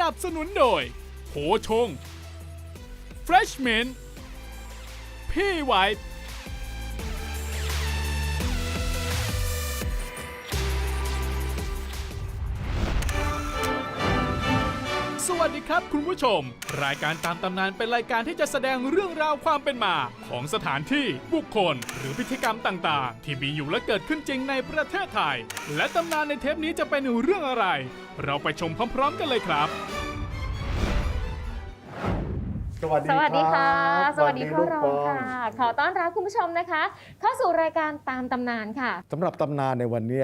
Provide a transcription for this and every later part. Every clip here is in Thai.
นับสนุนโดยโหชง Freshman พี่ไวท์ ครับคุณผู้ชม รายการตามตำนานเป็นรายการที่จะแสดงเรื่องราวความเป็นมา ของสถานที่บุคคล หรือพิธีกรรมต่างๆ ที่มีอยู่และเกิดขึ้นจริงในประเทศไทย และตำนานในเทปนี้จะเป็นเรื่องอะไร เราไปชมพร้อม ๆ กันเลยครับ สวัสดีสวัสดีค่ะ รับสวัสดีพ่อรองลูกปค่ะ ขอต้อนรับคุณผู้ชมนะคะ เข้าสู่รายการตามตำนานค่ะ สำหรับตำนานในวันนี้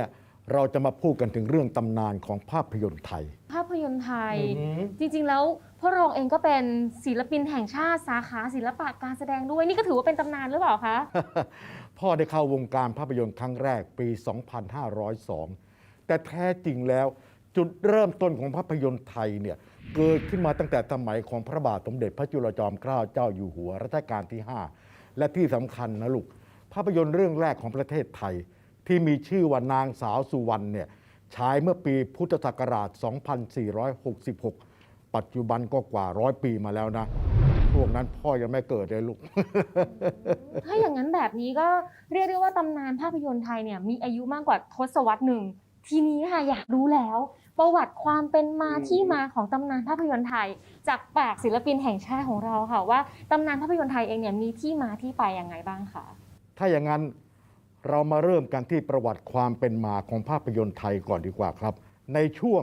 เราจะมาพูดกันถึงเรื่องตำนานของภาพยนตร์ไทย ภาพยนตร์ไทย อือหือ จริงๆแล้วพ่อรองเองก็เป็นศิลปินแห่งชาติสาขาศิลปะการแสดงด้วยนี่ก็ถือว่าเป็นตำนานหรือเปล่าคะ พ่อได้เข้าวงการภาพยนตร์ครั้งแรกปี 2502 แต่แท้จริงแล้วจุดเริ่มต้นของภาพยนตร์ไทยเนี่ยเกิดขึ้นมาตั้งแต่สมัยของพระบาทสมเด็จพระจุลจอมเกล้าเจ้าอยู่หัวรัชกาลที่ 5 และที่สำคัญนะลูกภาพยนตร์เรื่องแรกของประเทศไทย ที่มีชื่อว่านางสาวสุวรรณเนี่ยฉายเมื่อปีพุทธศักราช 2466 ปัจจุบันก็กว่าร้อยปีมาแล้วนะพวกนั้นพ่อยังไม่เกิดเลยลูก ถ้าอย่างนั้นแบบนี้ก็เรียกได้ว่าตำนานภาพยนตร์ไทยเนี่ยมีอายุมากกว่าทศวรรษหนึ่ง ทีนี้ค่ะอยากรู้แล้ว ประวัติความเป็นมาที่มาของตำนานภาพยนตร์ไทย จากปากศิลปินแห่งชาติของเราค่ะว่าตำนานภาพยนตร์ไทยเองเนี่ยมีที่มาที่ไปยังไงบ้างคะถ้าอย่างนั้น เรามาเริ่มกันที่ประวัติความเป็นมาของภาพยนตร์ไทยก่อนดีกว่าครับ ในช่วง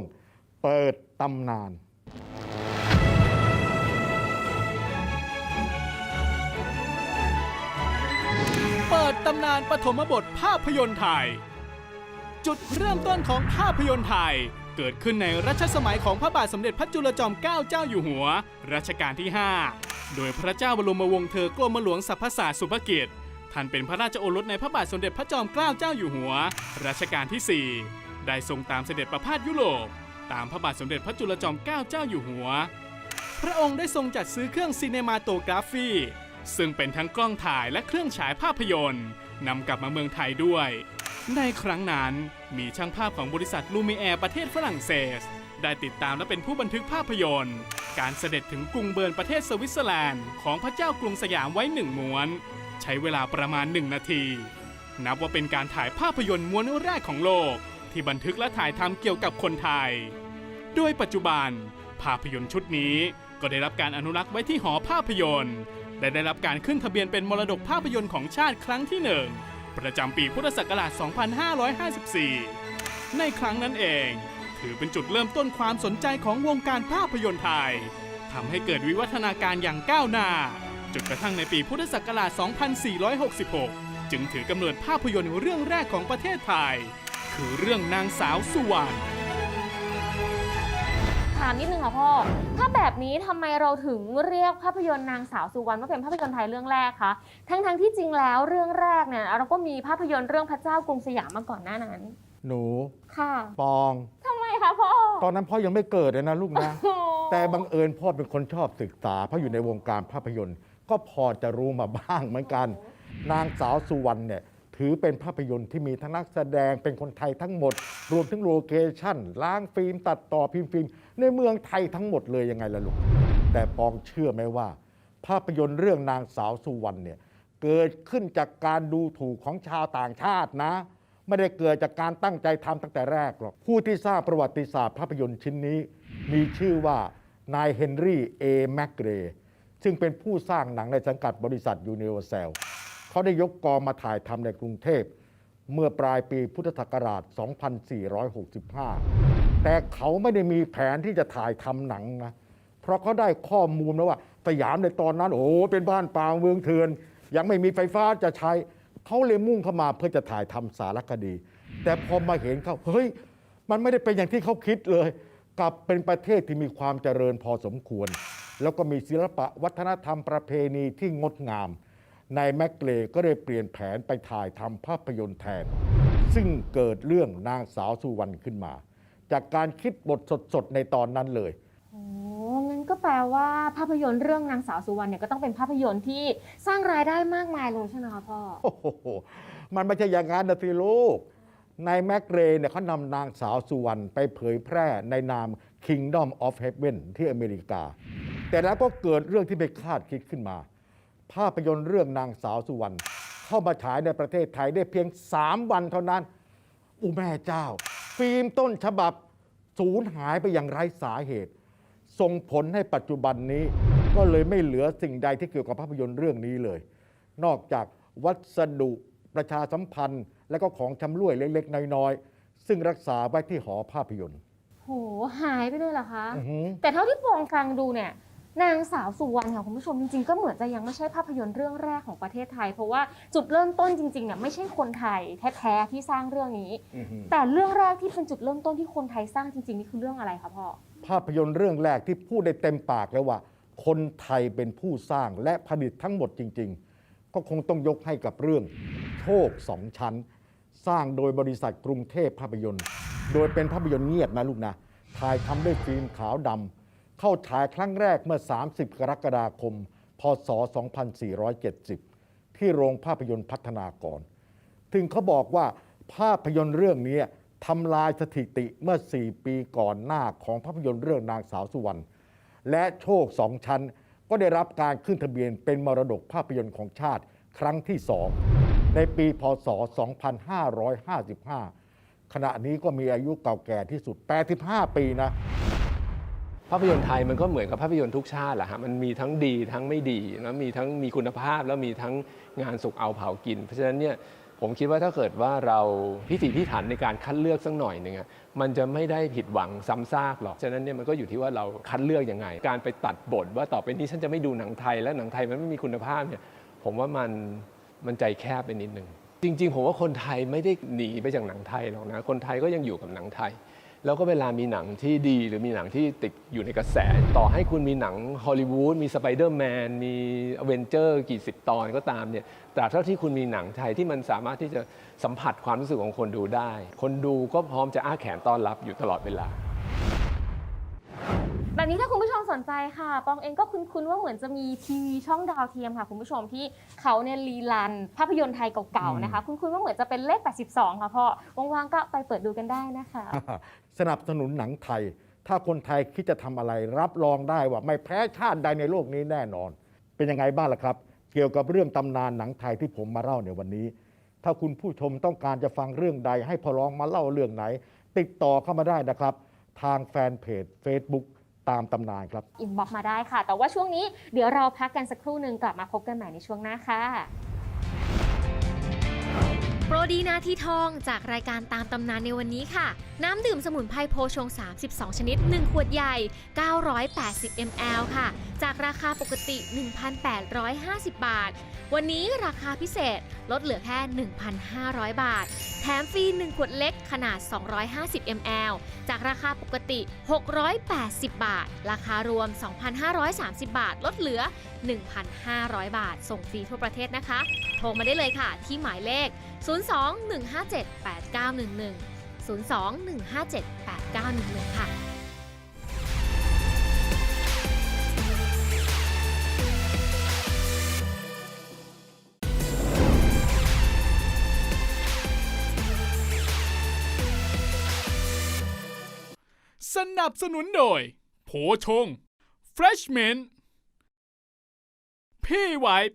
เปิดตำนาน เปิดตำนานปฐมบทภาพยนตร์ไทย จุดเริ่มต้นของภาพยนตร์ไทย เกิดขึ้นในรัชสมัยของพระบาทสมเด็จพระจุลจอมเกล้าเจ้าอยู่หัว รัชกาลที่ 5 โดยพระเจ้าบรมวงศ์เธอกรมหลวงสรรพศาสตร์สุภกิจ ท่านเป็นพระราชโอรสในพระบาทสมเด็จพระจอมเกล้าเจ้าอยู่หัว รัชกาลที่ 4 ได้ทรงตามเสด็จประพาสยุโรป ตามพระบาทสมเด็จพระจุลจอมเกล้าเจ้าอยู่หัว พระองค์ได้ทรงจัดซื้อเครื่องซีเนมาโตกราฟีซึ่งเป็นทั้งกล้องถ่ายและเครื่องฉายภาพยนตร์นำกลับมาเมืองไทยด้วย ในครั้งนั้นมีช่างภาพของบริษัทลูมิแอร์ประเทศฝรั่งเศส ได้ติดตามและเป็นผู้บันทึกภาพยนตร์ การเสด็จถึงกรุงเบิร์นประเทศสวิตเซอร์แลนด์ของพระเจ้ากรุงสยามไว้หนึ่งม้วน ใช้เวลาประมาณหนึ่งนาที นับว่าเป็นการถ่ายภาพยนตร์ม้วนแรกของโลก ที่บันทึกและถ่ายทำเกี่ยวกับคนไทย โดยปัจจุบัน ภาพยนตร์ชุดนี้ก็ได้รับการอนุรักษ์ไว้ที่หอภาพยนตร์และได้รับการขึ้นทะเบียนเป็นมรดกภาพยนตร์ของชาติครั้งที่หนึ่งประจำปีพุทธศักราช 2554 ในครั้งนั้นเอง ถือเป็นจุดเริ่มต้นความสนใจของวงการภาพยนตร์ไทยทำให้เกิดวิวัฒนาการอย่างก้าวหน้า จนกระทั่งในปีพุทธศักราช 2466 จึงถือกำเนิดภาพยนตร์เรื่องแรกของประเทศไทย คือเรื่องนางสาวสุวรรณถามนิดนึงค่ะพ่อ ถ้าแบบนี้ทำไมเราถึงเรียกภาพยนตร์นางสาวสุวรรณว่าเป็นภาพยนตร์ไทยเรื่องแรกคะ ทั้งๆที่จริงแล้วเรื่องแรกเนี่ยเราก็มีภาพยนตร์เรื่องพระเจ้ากรุงสยามมาก่อนหน้านั้น หนู ค่ะ ปองทำไมคะพ่อ ตอนนั้นพ่อยังไม่เกิดเลยนะลูกนะโอ้แต่บังเอิญพ่อเป็นคนชอบศึกษา เพราะอยู่ในวงการภาพยนตร์ ก็พอจะรู้มาบ้างเหมือนกัน นางสาวสุวรรณเนี่ยถือเป็นภาพยนตร์ที่มีทั้งนักแสดงเป็นคนไทยทั้งหมด รวมถึงโลเคชั่นล้างฟิล์มตัดต่อพิมพ์ฟิล์มในเมืองไทยทั้งหมดเลยยังไงล่ะลูกแต่ปองเชื่อไหมว่า ภาพยนตร์เรื่องนางสาวสุวรรณเนี่ยเกิดขึ้นจากการดูถูกของชาวต่างชาตินะ ไม่ได้เกิดจากการตั้งใจทำตั้งแต่แรกหรอกผู้ที่สร้างประวัติศาสตร์ภาพยนตร์ชิ้นนี้ มีชื่อว่านายเฮนรี่เอแมกเรย์ ซึ่งเป็นผู้สร้างหนังในสังกัดบริษัทยูนิเวอร์แซลเขาได้ยกกองมาถ่ายทำในกรุงเทพ เมื่อปลายปีพุทธศักราช 2465 แต่เขาไม่ได้มีแผนที่จะถ่ายทำหนังนะ เพราะเขาได้ข้อมูลมาว่าสยามในตอนนั้น โอ้เป็นบ้านป่าเมืองเถื่อน ยังไม่มีไฟฟ้าจะใช้ เขาเลยมุ่งเข้ามาเพื่อจะถ่ายทำสารคดี แต่พอมาเห็นเขาเฮ้ย มันไม่ได้เป็นอย่างที่เขาคิดเลย กลับเป็นประเทศที่มีความเจริญพอสมควร แล้วก็มีศิลปะวัฒนธรรมประเพณีที่งดงามนายแมกเลก็เลยเปลี่ยนแผนไปถ่ายทำภาพยนตร์แทน ซึ่งเกิดเรื่องนางสาวสุวรรณขึ้นมา จากการคิดบทสดๆในตอนนั้นเลยโอ้งั้นก็แปลว่าภาพยนตร์เรื่องนางสาวสุวรรณเนี่ยก็ต้องเป็นภาพยนตร์ที่สร้างรายได้มากมายเลยใช่ไหมคะพ่อโอ้โหมันไม่ใช่อย่างนั้นนะสิลูก นายแมกเรย์เนี่ยเขานำนางสาวสุวรรณไปเผยแพร่ในนาม Kingdom of Heaven ที่อเมริกา แต่แล้วก็เกิดเรื่องที่ไม่คาดคิดขึ้นมา ภาพยนตร์เรื่องนางสาวสุวรรณเข้ามาฉายในประเทศไทยได้เพียง 3 วันเท่านั้น อุแม่เจ้า ฟิล์มต้นฉบับสูญหายไปอย่างไร้สาเหตุ ส่งผลให้ปัจจุบันนี้ ก็เลยไม่เหลือสิ่งใดที่เกี่ยวกับภาพยนตร์เรื่องนี้เลย นอกจากวัสดุประชาสัมพันธ์ และก็ของชำร่วยเล็กๆ น้อยๆ ซึ่งรักษาไว้ที่หอภาพยนตร์โหหายไปเลยเหรอคะ อื้อหือ แต่เท่าที่ปองฟังดูเนี่ยนางสาวสุวรรณค่ะคุณผู้ชมจริงๆก็เหมือนจะยังไม่ใช่ภาพยนตร์เรื่องแรกของประเทศไทย เพราะว่าจุดเริ่มต้นจริงๆเนี่ยไม่ใช่คนไทยแท้ๆที่สร้างเรื่องนี้ อื้อหือ แต่เรื่องแรกที่เป็นจุดเริ่มต้นที่คนไทยสร้างจริงๆนี่คือเรื่องอะไรคะพ่อ ภาพยนตร์เรื่องแรกที่พูดได้เต็มปากแล้วว่า คนไทยเป็นผู้สร้างและผลิตทั้งหมดจริง ๆ ก็คงต้องยกให้กับเรื่อง โชคสองชั้น สร้างโดยบริษัทกรุงเทพภาพยนตร์ โดยเป็นภาพยนตร์เงียบนะลูกนะ ถ่ายทำด้วยฟิล์มขาวดำเข้าฉายครั้งแรกเมื่อ 30 กรกฎาคม พศ 2470 ที่โรงภาพยนตร์พัฒนากรถึงเขาบอกว่าภาพยนตร์เรื่องนี้ทำลายสถิติเมื่อ 4 ปีก่อนหน้าของภาพยนตร์เรื่องนางสาวสุวรรณและโชคสองชั้นก็ได้รับการขึ้นทะเบียนเป็นมรดกภาพยนตร์ของชาติครั้งที่สอง ในปีพศ 2555 ขณะนี้ก็มีอายุเก่าแก่ที่สุด 85 ปีนะ ภาพยนตร์ไทยมันก็เหมือนกับภาพยนตร์ทุกชาติแหละฮะ มันมีทั้งดีทั้งไม่ดี แล้วมีทั้งมีคุณภาพแล้วมีทั้งงานสุกเอาเผากิน เพราะฉะนั้นเนี่ยผมคิดว่าถ้าเกิดว่าเราพิถีพิถันในการคัดเลือกสักหน่อยหนึ่งอะมันจะไม่ได้ผิดหวังซ้ำซากหรอก ฉะนั้นเนี่ยมันก็อยู่ที่ว่าเราคัดเลือกยังไง การไปตัดบทว่าต่อไปนี้ฉันจะไม่ดูหนังไทยและหนังไทยมันไม่มีคุณภาพเนี่ย ผมว่ามัน มันใจแคบไปนิดนึง จริง ๆ ผมว่าคนไทยไม่ได้หนีไปจากหนังไทยหรอกนะ คนไทยก็ยังอยู่กับหนังไทย แล้วก็เวลามีหนังที่ดีหรือมีหนังที่ติดอยู่ในกระแส ต่อให้คุณมีหนังฮอลลีวูดมีสไปเดอร์แมนมีอเวนเจอร์กี่สิบตอนก็ตามเนี่ยตราบเท่าที่คุณมีหนังไทยที่มันสามารถที่จะสัมผัสความรู้สึกของคนดูได้ คนดูก็พร้อมจะอ้าแขนต้อนรับอยู่ตลอดเวลา แบบนี้ถ้าคุณผู้ชมสนใจค่ะ ปองเองก็คุ้นๆว่าเหมือนจะมีทีวีช่องดาวเทียมค่ะ คุณผู้ชมที่เขาเนี่ยรีลัน ภาพยนตร์ไทยเก่าๆนะคะ คุ้นๆว่าเหมือนจะเป็นเลข 82 ค่ะพ่อว่างๆก็ไปเปิดดูกันได้นะคะ สนับสนุนหนังไทย ถ้าคนไทยคิดจะทำอะไรรับรองได้ว่าไม่แพ้ชาติใดในโลกนี้แน่นอน เป็นยังไงบ้างล่ะครับ เกี่ยวกับเรื่องตำนานหนังไทยที่ผมมาเล่าในวันนี้ ถ้าคุณผู้ชมต้องการจะฟังเรื่องใด ให้พอร้องมาเล่าเรื่องไหน ติดต่อเข้ามาได้นะครับ ทางแฟนเพจ Facebook ตามตำนานครับ อินบ็อกมาได้ค่ะ แต่ว่าช่วงนี้เดี๋ยวเราพักกันสักครู่หนึ่งกลับมาพบกันใหม่ในช่วงหน้าค่ะ โปรดีนาทีทองจากรายการตามตำนานในวันนี้ค่ะ น้ำดื่มสมุนไพรโพชง 32 ชนิด 1 ขวดใหญ่ 980 ml ค่ะ จากราคาปกติ 1,850 บาท วันนี้ราคาพิเศษลดเหลือแค่ 1,500 บาท แถมฟรี 1 ขวดเล็กขนาด 250 ml จากราคาปกติ 680 บาท ราคารวม 2,530 บาท ลดเหลือ 1,500 บาท ส่งฟรีทั่วประเทศนะคะ โทรมาได้เลยค่ะ ที่หมายเลข02-157-8911 02-157-8911 ค่ะสนับสนุนโดย โผชง Freshman พี่ไวต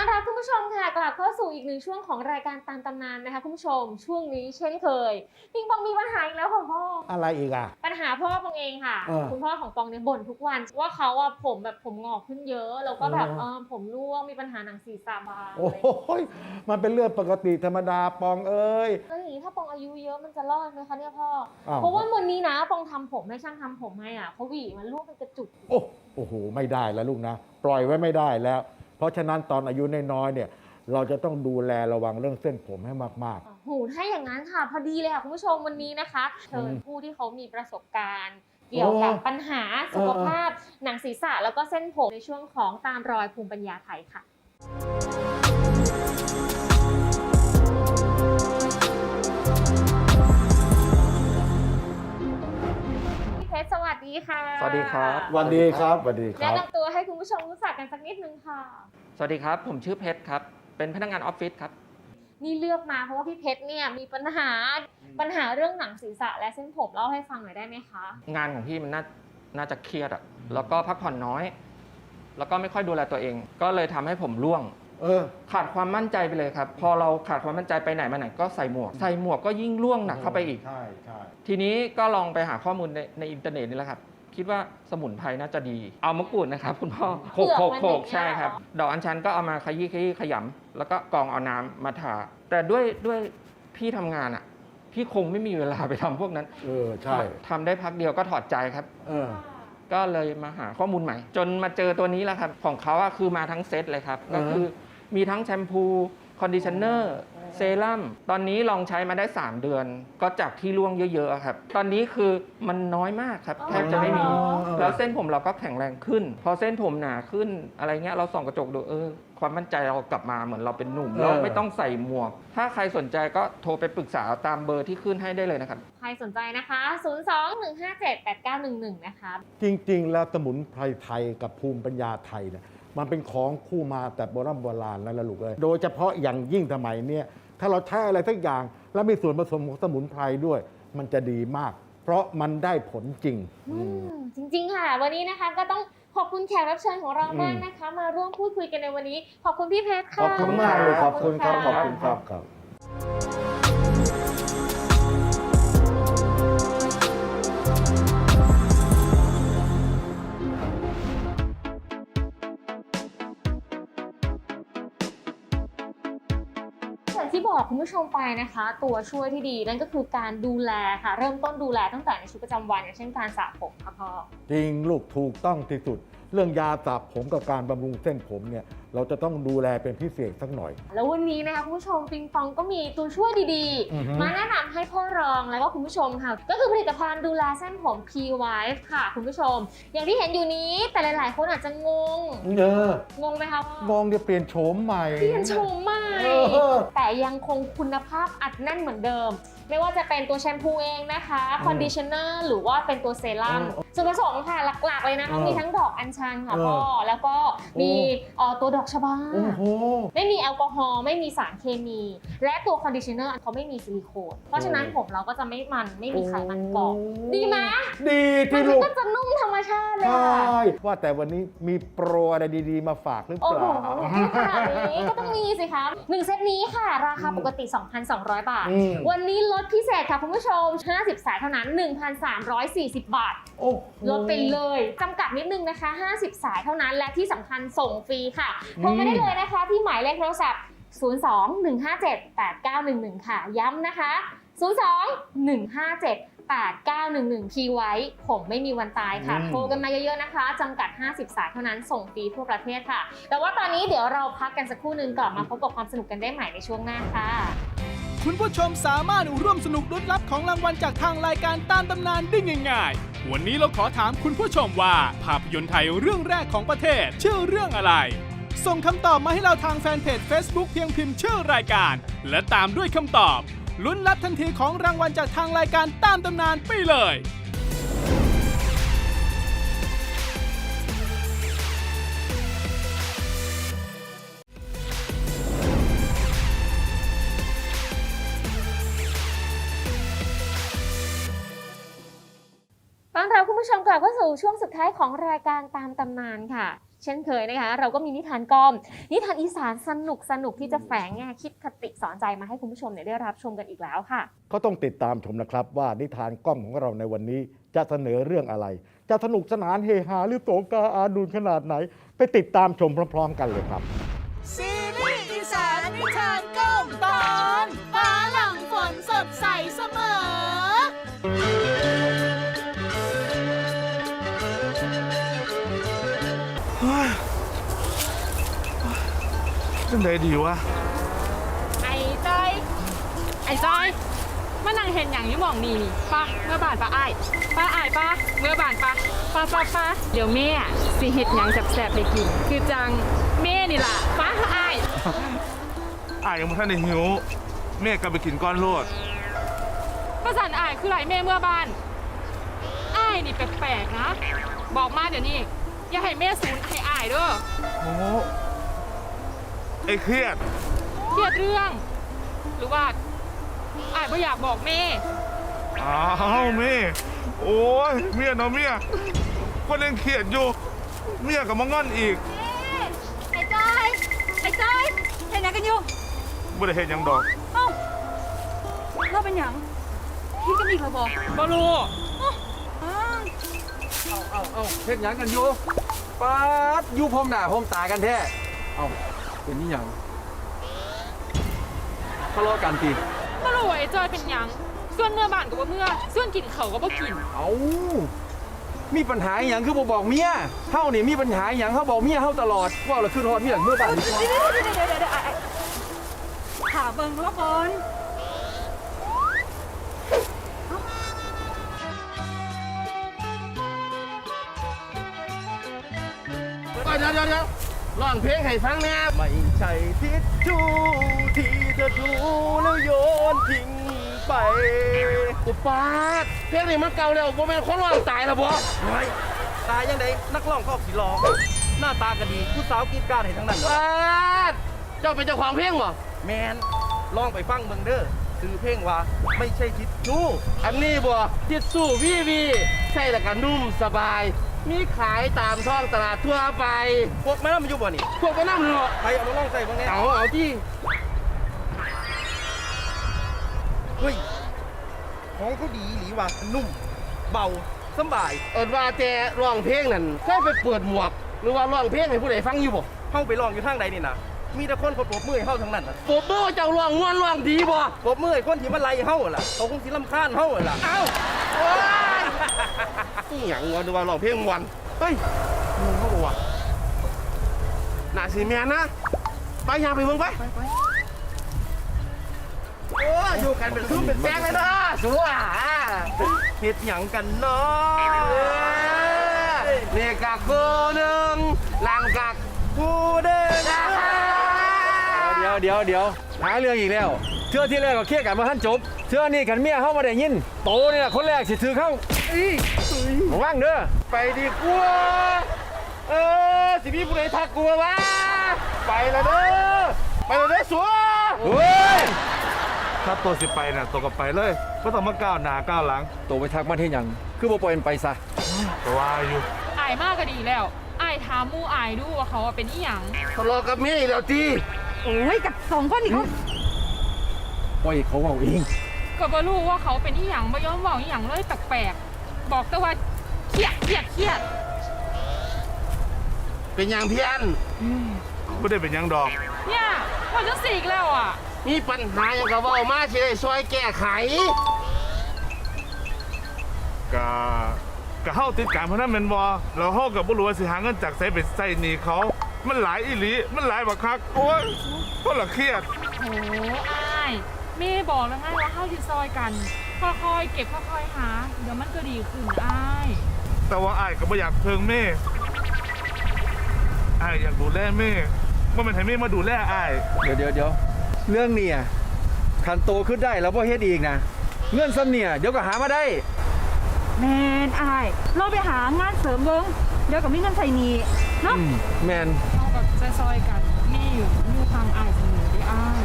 ต้อนรับคุณผู้ชมค่ะกลับเข้าสู่อีกหนึ่งช่วงของรายการตามตำนานนะคะคุณผู้ชมช่วงนี้เช่นเคยปิงปองมีปัญหาอีกแล้วค่ะพ่อ อะไรอีกอะ ปัญหาพ่อปองเองค่ะ เออคุณพ่อของปองเนี่ยบ่นทุกวันว่าเขาอะผมแบบผมงอกขึ้นเยอะ แล้วก็แบบเออ เออผมร่วงมีปัญหาหนังศีรษะบางโอ้ยมันเป็นเรื่องปกติธรรมดาปองเอ้ย แล้วอย่างนี้ถ้าปองอายุเยอะมันจะรอดไหมคะเนี่ยพ่ออ้าว เพราะว่าวันนี้นะปองทำผมให้ช่างทำผมให้อะเขาหวีมันร่วงเป็นกระจุกโอ้โอ้โห ไม่ได้แล้วลูกนะ ปล่อยไว้ไม่ได้แล้ว เพราะฉะนั้นตอนอายุน้อยๆเนี่ยเราจะต้องดูแลระวังเรื่องเส้นผมให้มากหูถ้าอย่างนั้นค่ะ พอดีเลยค่ะคุณผู้ชมวันนี้นะคะเชิญผู้ที่เขามีประสบการณ์ เกี่ยวกับปัญหาสุขภาพ หนังศีรษะแล้วก็เส้นผมในช่วงของตามรอยภูมิปัญญาไทยค่ะ ชรสวัสดีค่ะสวัสดีครับๆวันดีครับวันดีคแนะรับ นำตัวให้คุณผู้ชมรู้จักกันสักนิดนึงค่ะ สวัสดีครับ ผมชื่อเพชรครับ เป็นพนักงานออฟฟิศครับ นี่เลือกมาเพราะว่าพี่เพชรเนี่ยมีปัญหาปัญหาเรื่องหนังศีรษะและเส้นผมเล่าให้ฟังหน่อยได้ไหมคะ งานของพี่มันน่าน่าจะเครียดอะแล้วก็พักผ่อนน้อย แล้วก็ไม่ค่อยดูแลตัวเอง ก็เลยทำให้ผมร่วง เออ ขาดความมั่นใจไปเลยครับ พอเราขาดความมั่นใจไปไหนมาไหนก็ใส่หมวก ใส่หมวกก็ยิ่งร่วงหนักเข้าไปอีก ใช่ใช่ทีนี้ก็ลองไปหาข้อมูลในในอินเทอร์เน็ตนี่แหละครับ คิดว่าสมุนไพรน่าจะดี เอามะกรูดนะครับ คุณพ่อโขกโขกโขกใช่ครับ ดอกอัญชันก็เอามาขยี้ขยี้ขยำแล้วก็กรองเอาน้ำมาทา แต่ด้วยด้วยพี่ทำงานอะ พี่คงไม่มีเวลาไปทำพวกนั้นเออใช่ทำได้พักเดียวก็ถอดใจครับ เออ ก็เลยมาหาข้อมูลใหม่ จนมาเจอตัวนี้แล้วครับ ของเขาอะคือมาทั้งเซตเลยครับอือฮะก็คือ มีทั้งแชมพู คอนดิชเนอร์ เซรั่ม ตอนนี้ลองใช้มาได้ 3 เดือน ก็จากที่ร่วงเยอะๆครับ ตอนนี้คือมันน้อยมากครับ แทบจะไม่มีอ๋อแล้วเส้นผมเราก็แข็งแรงขึ้น พอเส้นผมหนาขึ้นอะไรเงี้ย เราส่องกระจกดูเออ ความมั่นใจเรากลับมาเหมือนเราเป็นหนุ่ม เราไม่ต้องใส่หมวก ถ้าใครสนใจก็โทรไปปรึกษาตามเบอร์ที่ขึ้นให้ได้เลยนะครับ ใครสนใจนะคะ 02-157-8911 นะคะ จริง ๆ แล้วสมุนไพรไทยกับภูมิปัญญาไทยเนี่ย มันเป็นของคู่มาแต่โบราณโบราณแล้วล่ะลูกเอ้ยโดยเฉพาะอย่างยิ่งสมัยเนี้ยถ้าเราใช้อะไรสักอย่าง แล้วมีส่วนผสมของสมุนไพรด้วย มันจะดีมาก เพราะมันได้ผลจริง อืมจริงๆค่ะ วันนี้นะคะก็ต้องขอบคุณแขกรับเชิญของเรามากนะคะ มาร่วมพูดคุยกันในวันนี้ ขอบคุณพี่เพชรขค่ะอบคุณมากเลยขอบคุณครับะขอบคุณครับครับ บอกคุณผู้ชมไปนะคะ ตัวช่วยที่ดีนั่นก็คือการดูแลค่ะ เริ่มต้นดูแลตั้งแต่ในชีวิตประจำวันอย่างเช่นการสระผมค่ะพ่อ จริงลูกถูกต้องที่สุด เรื่องยาสระผมกับการบำรุงเส้นผมเนี่ยเราจะต้องดูแลเป็นพิเศษสักหน่อย แล้ววันนี้นะคะคุณผู้ชมปิงปองก็มีตัวช่วยดีอือฮึๆมาแนะนำให้พ่อรองแล้วก็คุณผู้ชมค่ะก็คือผลิตภัณฑ์ดูแลเส้นผม P Wife ค่ะ คุณผู้ชม อย่างที่เห็นอยู่นี้แต่หลายๆ คนอาจจะงงเอองงไหมคะพ่อมองเดี๋ยวเปลี่ยนโฉมใหม่เปลี่ยนโฉมใหม่เออแต่ยังคงคุณภาพอัดแน่นเหมือนเดิม ไม่ว่าจะเป็นตัวแชมพูเองนะคะอืมคอนดิชเนอร์หรือว่าเป็นตัวเซรั่มเออส่วนผสมค่ะหลักๆเลยนะคะเออมีทั้งดอกอัญชันค่ะเออพ่อแล้วก็มีเอ่อตัวดอกชบาโอ้โหไม่มีแอลกอฮอล์ไม่มีสารเคมี และตัวคอนดิชเนอร์เขาไม่มีซิลิโคนเพราะฉะนั้นโอ้ผมเราก็จะไม่มันไม่มีไขมันเกาะโอ้ดีไหมดีมัที่นลูกก็จะนุ่มธรรมชาติเลยใชค่ะ่ว่าแต่วันนี้มีโปรอะไรดีๆ มาฝากหรือเปโอ้โหล่าขนาดนี้ก็ต้องมีสิคะหนึ่งเซตนี้ค่ะ ราคาปกติ 2,200 บาทอืมวันนี้ลดพิเศษค่ะคุณผู้ชม 50 สายเท่านั้น 1,340บาาท โอ้โห ลดไปเลยจำกัดนิดนึงนะคะ 50 สายเท่านั้น และที่สำคัญส่งฟรีค่ะโทรมาได้เลยนะคะ ที่หมายเลขโทรศัพท์ 02-157-8911 ค่ะ ย้ำนะคะ 02-157-8911 คีย์ไว้ ผมไม่มีวันตายค่ะ อืม โทรกันมาเยอะๆนะคะจำกัด 50 สายเท่านั้น ส่งฟรีทั่วประเทศค่ะ แต่ว่าตอนนี้เดี๋ยวเราพักกันสักครู่หนึ่งก่อนมาพบกับความสนุกกันได้ใหม่ในช่วงหน้าค่ะ คุณผู้ชมสามารถร่วมสนุกลุ้นรับของรางวัลจากทางรายการตามตำนานได้ง่ายๆ วันนี้เราขอถามคุณผู้ชมว่า ภาพยนตร์ไทยเรื่องแรกของประเทศ ชื่อเรื่องอะไร ส่งคำตอบมาให้เราทางแฟนเพจ Facebook เพียงพิมพ์ชื่อรายการ และตามด้วยคำตอบลุ้นรับทันทีของรางวัลจากทางรายการตามตำนานไปเลย ผู้ชมกลับเข้าสู่ช่วงสุดท้ายของรายการตามตำนานค่ะ เช่นเคยนะคะ เราก็มีนิทานกอม นิทานอีสานสนุกสนุกที่จะแฝงแง่คิดคติสอนใจมาให้คุณผู้ชมเนี่ยได้รับชมกันอีกแล้วค่ะ ก็ต้องติดตามชมนะครับว่านิทานกล้องของเราในวันนี้จะเสนอเรื่องอะไร จะสนุกสนานเฮฮาหรือโศกาอาดูนขนาดไหน ไปติดตามชมพร้อม ๆ กันเลยครับ ซีรีส์อีสานนิทานก้มตอนฟ้าหลังฝนสดใสเสมอ จังไดดีวะไอ้จอย ไอ้จอยมานั่งเห็นอย่างอยี่หมองนี่นี่ป้าเมื่อบานป้าอ้ายป้าอ้ายป้าเมื่อบานป้าป้าป้าป้าเดี๋ยวแม่สิเห็ดหยังแสบๆให้กิน คือจังแม่นี่ล่ะป้าอ้ายอ่ายังไม่ทันได้หิวแม่กลับไปกินก้อนโลดประสันอ้ายคือไรแม่เมื่อบานอ้ายนี่แปลกๆนะ บอกมาเดี๋ยวนี้อย่าให้แม่สูญให้อ้ายเด้อ โอ้ไอ้เครียด เครียดเรื่อง หรือว่าอ้ายไม่อยากบอกแม่ อ้าวแม่โอ้ยเมียเนาะเมียคนยังเครียดอยู่ เมียกับมางอนอีกไอ้จอยไอ้จอยเห็นยังกันอยู่บ่ได้เห็นหยังดอก เอ้าเราเป็นหยังคิดกันอีกแล้วบอกบ่รู้เอาเอาเฮ็ดหยังกันอยู่ป๊าดอยู่พร้อมหน้าพร้อมตากันแท้เอา เป็นนี่หยังทะเลาะกันติบ่รู้ว่าไอ้จอยเป็นหยัง ส่วนเมื่อบานก็บ่เมื่อ ส่วนกินเขาวก็บ่กิน เอามีปัญหาอหย่างคือบ่บอกเมียเฮานี่มีปัญหาอหย่างเฮาบอกเมียเฮาตลอดว่าเราขึ้นฮอดเมียเมื่อบ้านนี่เดี๋ยวเดี๋ยวเดี๋ยวเดี๋ยวเดี๋ยวไอ้ถามเบิ่งแล้วก่อนเดี๋ยวเดี๋ยวเดี๋ยว ร้องเพลงให้ฟังแน่ไม่ใช่ทิชชู่ที่เธอดูแล้วโยนทิ้งไปอุปาดเพลงนี้มันเก่าแล้วบ่แม่นคนร้องตายแล้วบ่ตายยังไงนักร้องก็สีรองหน้าตาก็ดีผู้สาวกรีดกรารให้ทั้งนั้นปาดเจ้าเป็นเจ้าของเพลงบ่แมนลองไปฟังเบิ่งเด้อคือเพลงว่าไม่ใช่ทิศชู้อันนี้บ่ทิชชู่วีวีใช่แล้วก็นุ่มสบาย มีขายตามท้องตลาดทั่วไป พวกแม่น้ำมันอยู่บ่นี่พวกไปน้ำเนาะใครเอามาลองใส่บ้างเนี่ยเอาเอาที่เฮ้ยของเขาดีหรือว่านุ่ม เบาสำบาย เอิ้นว่าแต่ร้องเพลงนั่นเคยไปเปิดหมวก หรือว่าร้องเพลงให้ผู้ใดฟังอยู่บ่เข้าไปลองอยู่ทางใดนี่นะมีแต่คนเขาปรบมือให้เข้าทั้งนั้นน่ะปรบมือว่าเจ้าร้องม่วนร้องดีบ่ปรบมือให้คนที่มาไล่เข้าล่ะเขาคงสิลำคาญเข้าล่ะเอ้าโอ้ย อีหยังวะดูว่าร้องเพลงม่วนเฮ้ยมึงเขาบอกว่าน่าสิแมนนะไปยางไปเบิ่งไปโอ้อยู่กันเป็นซุ้มเป็นแซงเลยนะสัวเฮ็ดหยังกันเนาะเนี่ยกักกูหนึ่งหลังกักผู้เด้งเดี๋ยวเดี๋ยวเดี๋ยวหาเรื่องอีกแล้วเชื่อที่แรกก็เครียดกันมาท่านจบเชื่อนี่กันเมียเข้ามาได้ยินโตเนี่ยคนแรกสิถือเข้า อีระวังเด้อไปดีกว่าเออสิพี่ผู้ใดทักกูวะไปแล้วเด้อไปแล้วเด้อสัวเฮ้ยถ้าตัวสิไปน่ะตัวก็ไปเลยก็ต้องมาก้าวหน้าก้าวหลังโตไปทักมาเที่ยัง คือบ่ปล่อยมันไปซะก็ว่าอยู่อายมากก็ดีแล้วอายถามหมู่อายดูว่าเขาเป็นอีหยังทะเลาะกับเมียอีกแล้วทีโอ้ยกับสองคนนี่เขาปล่อยเขาเอาเองก็บ่รู้ว่าเขาเป็นอีหยังบ่ยอมเว้าอีหยังเลยแปลกๆ บอกแต่ว่าเครียดเครียดเครียดเป็นอย่างเพี้ยนไม่ได้เป็นหยังดอก เนี่ยพอจะสีกแล้วอะ มีปัญหาอย่างกับว่ามาสิได้ซอยแก้ไข กะกะเฮาติดการพนันแม่นบ่แล้วเฮากับบ่รู้ว่าสิหาเงินจากไสไปใส่หนี้เขา มันหลายอีหลี มันหลายบักคัก โอ้ยคนละเครียด โอ้อายแม่บอกแล้วไงว่าเข้าที่ซอยกัน ค่อยๆเก็บค่อยๆหาเดี๋ยวมันก็ดีขึ้นอายแต่ว่าอ้ายก็บ่อยากเพิงแม่อ้ายอยากดูแลแม่ว่ามันให้แม่มาดูแลอ้ายเดี๋ยวเดี๋ยวเดี๋ยวเรื่องเนี่ยคันโตขึ้นได้แล้วพ่เฮ็ดอีกนะเงื่อนซ้ำเนี่ยเดี๋ยวก็หามาได้แมนอายเราไปหางานเสริมเบิ่งเดี๋ยวกับมีเงินใส่หนีเนาะอืมแมนเข้ากับซอยๆกันแม่อยู่อยู่ทางอายเสมอได้อาย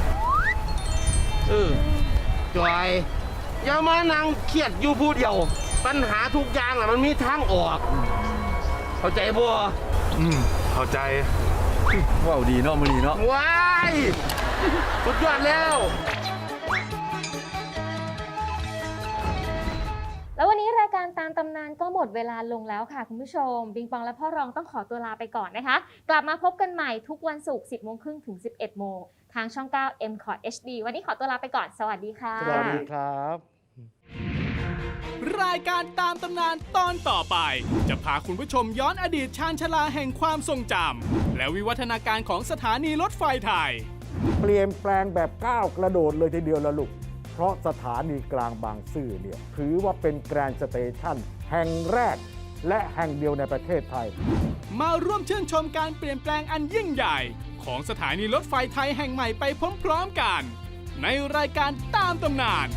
เออจอย อย่ามานั่งเครียดอยู่ผู้เดียว ปัญหาทุกอย่างอะมันมีทางออก เข้าใจบ่อืมเข้าใจว้าวดีเนาะมือนี้เนาะว้ายสุดยอดแล้ว แล้ววันนี้รายการตามตำนานก็หมดเวลาลงแล้วค่ะคุณผู้ชม บิงปองและพ่อรองต้องขอตัวลาไปก่อนนะคะ กลับมาพบกันใหม่ทุกวันศุกร์ 10 โมงครึ่งถึง 11 โมง ทางช่อง 9 m c o t HD วันนี้ขอตัวลาไปก่อน สวัสดีค่ะ สวัสดีครับ รายการตามตำนานตอนต่อไป จะพาคุณผู้ชมย้อนอดีตชาญชาลาแห่งความทรงจำและวิวัฒนาการของสถานีรถไฟไทย เปลี่ยนแปลงแบบก้าวกระโดดเลยทีเดียวละลูก เพราะสถานีกลางบางซื่อเนี่ยถือว่าเป็นแกรนด์สเตชันแห่งแรก และแห่งเดียวในประเทศไทย มาร่วมชื่นชมการเปลี่ยนแปลงอันยิ่งใหญ่ ของสถานีรถไฟไทยแห่งใหม่ไปพร้อมๆกัน ในรายการตามตำนาน